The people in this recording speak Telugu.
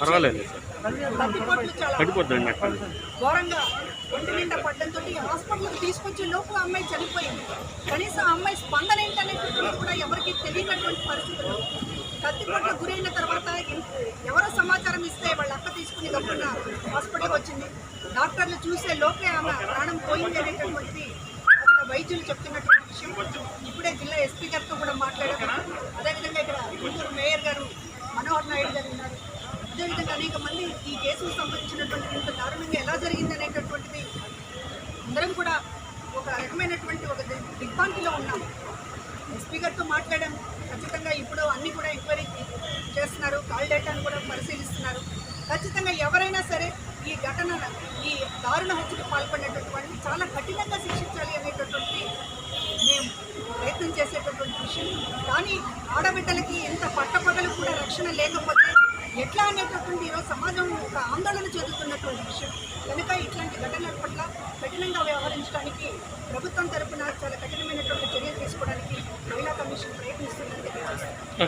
పర్వాలేదు సార్. చాలా ఘోరంగా ఒంటి నిండా పడ్డంతో హాస్పిటల్కి తీసుకొచ్చే లోపు అమ్మాయి చనిపోయింది. కనీసం అమ్మాయి స్పందన ఏంటనేటువంటిది కూడా ఎవరికి తెలియనటువంటి పరిస్థితులు. కత్తిపోట్ల గురైన తర్వాత ఎవరో సమాచారం ఇస్తే వాళ్ళ అక్క తీసుకుని గమ్మున హాస్పిటల్కి వచ్చింది. డాక్టర్లు చూసే లోపే ఆమె ప్రాణం పోయింది అనేటటువంటిది అక్కడ వైద్యులు చెప్తున్నటువంటి విషయం. ఇప్పుడే ఈ కేసుకు సంబంధించినటువంటి ఇంత దారుణంగా ఎలా జరిగింది అనేటటువంటిది అందరం కూడా ఒక రకమైనటువంటి ఒక దిగ్భాంతిలో ఉన్నాము ఎస్పీ గారితో మాట్లాడాము ఖచ్చితంగా ఇప్పుడు అన్నీ కూడా ఎంక్వైరీ చేస్తున్నారు. కాల్ డేటాను కూడా పరిశీలిస్తున్నారు. ఖచ్చితంగా ఎవరైనా సరే ఈ ఘటన ఈ దారుణ హత్యకు పాల్పడినటువంటి వాళ్ళని చాలా కఠినంగా శిక్షించాలి అనేటటువంటి మేము ప్రయత్నం చేసేటటువంటి విషయం. కానీ ఆడబిడ్డలకి ఎంత పట్టపగలు కూడా రక్షణ లేకపోతే ఎట్లా అనేటటువంటి ఈరోజు సమాజం ఒక ఆందోళన చెందుతున్నటువంటి విషయం. కనుక ఇట్లాంటి ఘటనల పట్ల కఠినంగా వ్యవహరించడానికి ప్రభుత్వం తరపున చాలా కఠినమైనటువంటి చర్యలు తీసుకోవడానికి మహిళా కమిషన్ ప్రయత్నిస్తుంది.